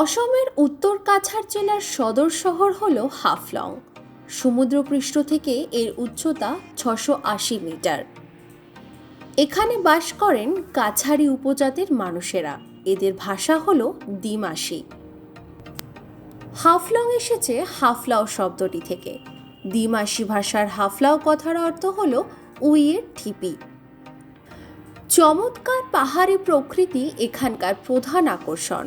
অসমের উত্তর কাছাড় জেলার সদর শহর হল হাফলং। সমুদ্রপৃষ্ঠ থেকে এর উচ্চতা ছশো আশি মিটার। এখানে বাস করেন কাছাড়ি উপজাতির মানুষেরা। এদের ভাষা হল দিমাসি হাফলং এসেছে হাফলাও শব্দটি থেকে। দিমাসি ভাষার হাফলাও কথার অর্থ হল উইয়ের ঠিপি। চমৎকার পাহাড়ি প্রকৃতি এখানকার প্রধান আকর্ষণ।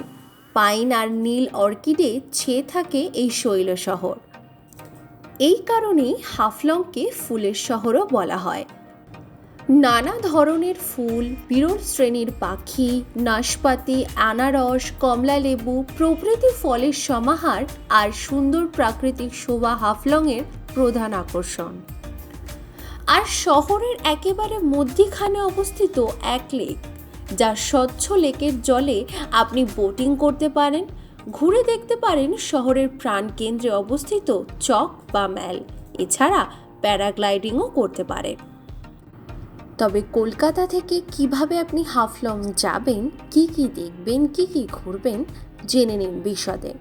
পাইন আর নীল অর্কিডে ছেয়ে থাকে এই শৈল শহর। এই কারণেই হাফলংকে ফুলের শহরও বলা হয়। নানা ধরনের ফুল, বিরল শ্রেণির পাখি, নাশপাতি, আনারস, কমলালেবু প্রভৃতি ফলের সমাহার আর সুন্দর প্রাকৃতিক শোভা হাফলংয়ের প্রধান আকর্ষণ। আর শহরের একেবারে মধ্যিখানে অবস্থিত এক লেক যা স্বচ্ছ লেকের জলে আপনি বোটিং করতে পারেন, ঘুরে দেখতে পারেন শহরের প্রাণকেন্দ্রে অবস্থিত চক বা ম্যাল। এছাড়া প্যারাগ্লাইডিংও করতে পারে। তবে কলকাতা থেকে কীভাবে আপনি হাফলং যাবেন, কি কি দেখবেন, কি কি ঘুরবেন, জেনে নিন বিশদে।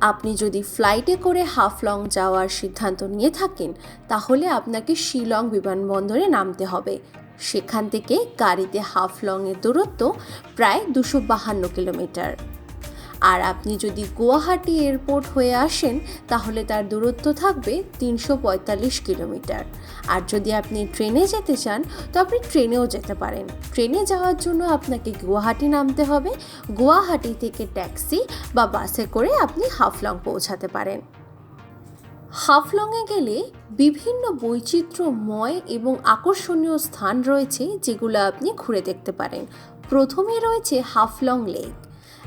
আপনি যদি ফ্লাইটে করে হাফলং যাওয়ার সিদ্ধান্ত নিয়ে থাকেন, তাহলে আপনাকে শিলং বিমানবন্দরে নামতে হবে। সেখান থেকে গাড়িতে হাফলংয়ের দূরত্ব প্রায় দুশো বাহান্ন কিলোমিটার। আর আপনি যদি গুয়াহাটি এয়ারপোর্ট হয়ে আসেন, তাহলে তার দূরত্ব থাকবে তিনশো পঁয়তাল্লিশ কিলোমিটার। আর যদি আপনি ট্রেনে যেতে চান, তো আপনি ট্রেনেও যেতে পারেন। ট্রেনে যাওয়ার জন্য আপনাকে গুয়াহাটি নামতে হবে। গুয়াহাটি থেকে ট্যাক্সি বা বাসে করে আপনি হাফলং পৌঁছাতে পারেন। হাফলংয়ে গেলে বিভিন্ন বৈচিত্র্যময় এবং আকর্ষণীয় স্থান রয়েছে যেগুলো আপনি ঘুরে দেখতে পারেন। প্রথমে রয়েছে হাফলং লেক।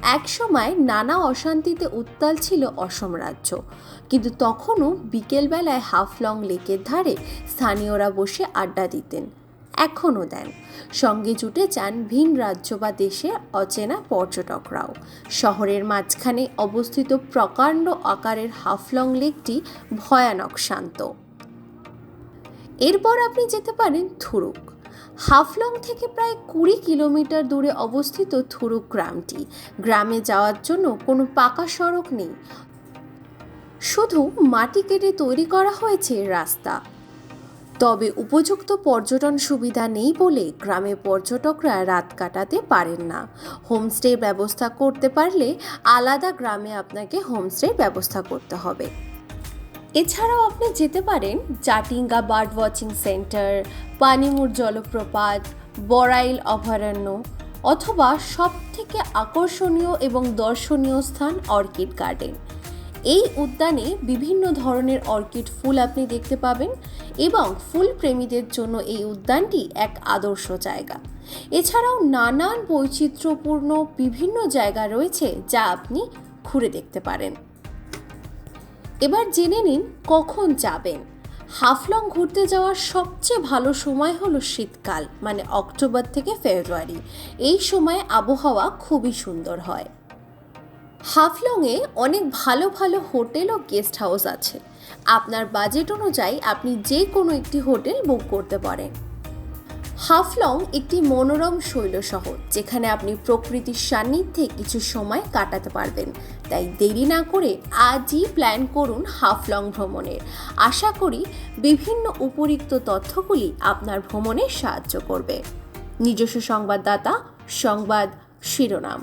একসময় নানা অশান্তিতে উত্তাল ছিল অসম রাজ্য। কিন্তু তখনও বিকেলবেলায় হাফলং লেকের ধারে স্থানীয়রা বসে আড্ডা দিতেন। এখনও দেন সঙ্গে জুটে যান ভিন রাজ্য বা দেশের অচেনা পর্যটকরাও। শহরের মাঝখানে অবস্থিত প্রকাণ্ড আকারের হাফলং লেকটি ভয়ানক শান্ত। এরপর আপনি যেতে পারেন থুরুক। হাফলং থেকে প্রায় কুড়ি কিলোমিটার দূরে অবস্থিত থুরুক গ্রামটি। গ্রামে যাওয়ার জন্য কোনো পাকা সড়ক নেই। শুধু মাটি কেটে তৈরি করা হয়েছে রাস্তা। তবে উপযুক্ত পর্যটন সুবিধা নেই বলে গ্রামে পর্যটকরা রাত কাটাতে পারেন না। হোমস্টে ব্যবস্থা করতে পারলে আলাদা গ্রামে আপনাকে হোমস্টে ব্যবস্থা করতে হবে। এছাড়াও আপনি যেতে পারেন Jatinga bird watching centre, Panimur জলপ্রপাত, বড়াইল অভয়ারণ্য অথবা সবথেকে আকর্ষণীয় এবং দর্শনীয় স্থান অর্কিড গার্ডেন। এই উদ্যানে বিভিন্ন ধরনের অর্কিড ফুল আপনি দেখতে পাবেন এবং ফুল প্রেমীদের জন্য এই উদ্যানটি এক আদর্শ জায়গা। এছাড়াও নানান বৈচিত্র্যপূর্ণ বিভিন্ন জায়গা রয়েছে যা আপনি ঘুরে দেখতে পারেন। এবার জেনে নিন কখন যাবেন। হাফলং ঘুরতে যাওয়ার সবচেয়ে ভালো সময় হলো শীতকাল মানে অক্টোবর থেকে ফেব্রুয়ারি। এই সময়ে আবহাওয়া খুবই সুন্দর হয়। হাফলংয়ে অনেক ভালো ভালো হোটেল ও গেস্ট হাউস আছে। আপনার বাজেট অনুযায়ী আপনি যে কোনো একটি হোটেল বুক করতে পারেন। হাফলং একটি মনোরম শৈল শহর, যেখানে আপনি প্রকৃতির সান্নিধ্যে কিছু সময় কাটাতে পারবেন। তাই দেরি না করে আজই প্ল্যান করুন হাফলং ভ্রমণের। আশা করি বিভিন্ন উপরিক্ত তথ্যগুলি আপনার ভ্রমণে সাহায্য করবে। নিজস্ব সংবাদদাতা, সংবাদ শিরোনাম।